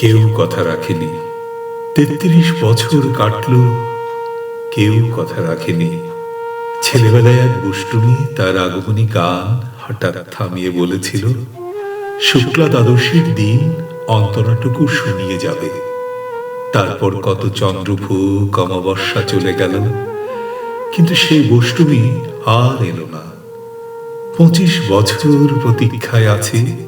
কেউ কথা রাখেনি। তেত্রিশ বছর কাটল, কেউ কথা রাখেনি। ছেলেবেলায় এক দুষ্টুমি, তার আগমনী গান হঠাৎ থামিয়ে বলেছিল, শুক্লা দ্বাদশীর দিন অন্তরাটুকু শুনিয়ে যাবে। তারপর কত চন্দ্রভূক অমাবস্যা চলে গেল। কিন্তু সেই বষ্টমী আর এলো না। পঁচিশ বছর প্রতীক্ষায় আছে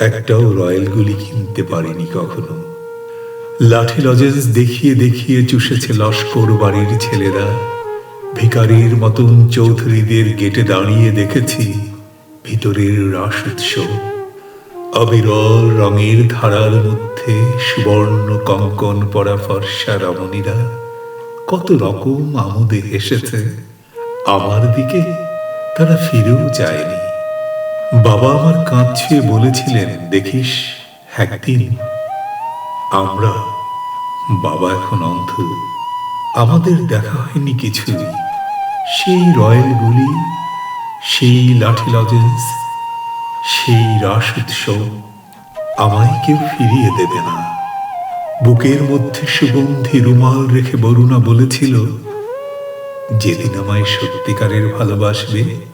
একটাও রয়্যাল গুলি কিনতে পারিনি কখনো। লাঠি লজেন্স দেখিয়ে দেখিয়ে চুষেছে লস্কর বাড়ির ছেলেরা। ভিকারির মতন চৌধুরীদের গেটে দাঁড়িয়ে দেখেছি ভিতরের রাস উৎসব অবিরল রঙের ধারার মধ্যে সুবর্ণ কঙ্কন পরা ফর্সা রমণীরা কত রকম আমোদে এসেছে আমার দিকে তারা ফিরেও যায়নি। বাবা আমার কাঁদছে বলেছিলেন, দেখিস, একদিন আমরা বাবা এখন অন্ধ। আমাদের দেখা হয়নি কিছুই। সেই রয়্যাল গুলি, সেই লাঠি লজেন্স, সেই রাস উৎসব আমায় কেউ ফিরিয়ে দেবে না। বুকের মধ্যে সুগন্ধি রুমাল রেখে বরুণা বলেছিল, যেদিন আমায় সত্যিকারের ভালোবাসবে